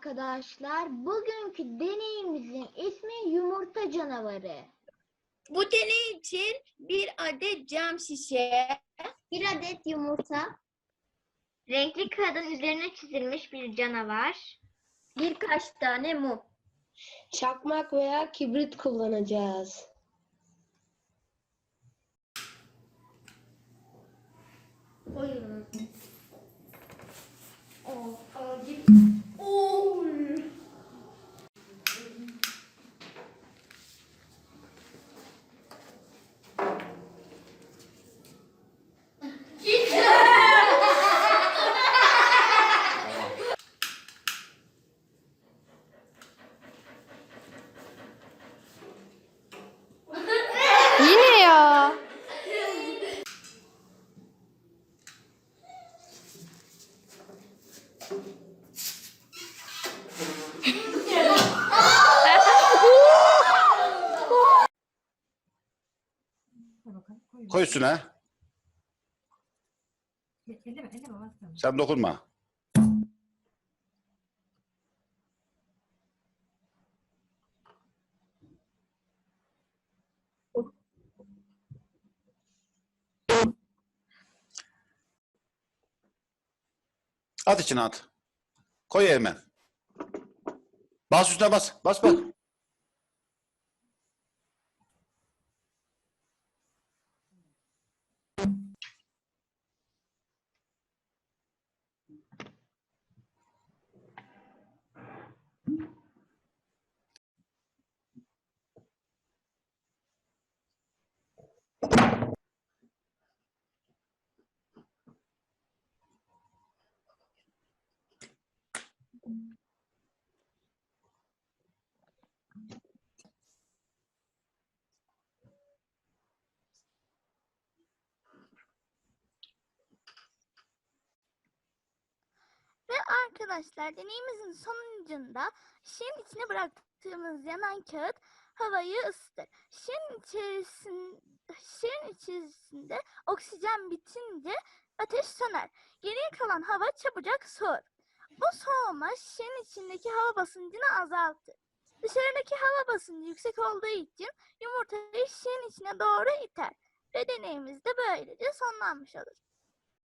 Arkadaşlar. Bugünkü deneyimizin ismi yumurta canavarı. Bu deney için bir adet cam şişe, Bir adet yumurta, renkli kağıdın üzerine çizilmiş bir canavar, birkaç tane mum. Çakmak veya kibrit kullanacağız. Yine Koy üstüne. Elleme, elleme. Sen dokunma. At içine at. Koy hemen. Bas üstüne bas. Bas bas. Ve arkadaşlar deneyimizin sonucunda şişenin içine bıraktığımız yanan kağıt havayı ısıtır. Şişenin içerisinde, şişenin içerisinde oksijen bitince ateş söner. Geriye kalan hava çabucak soğur. Bu soğuma şişenin içindeki hava basıncını azaltır. Dışarıdaki hava basıncı yüksek olduğu için yumurtayı şişenin içine doğru iter. Ve deneyimiz de böylece sonlanmış olur.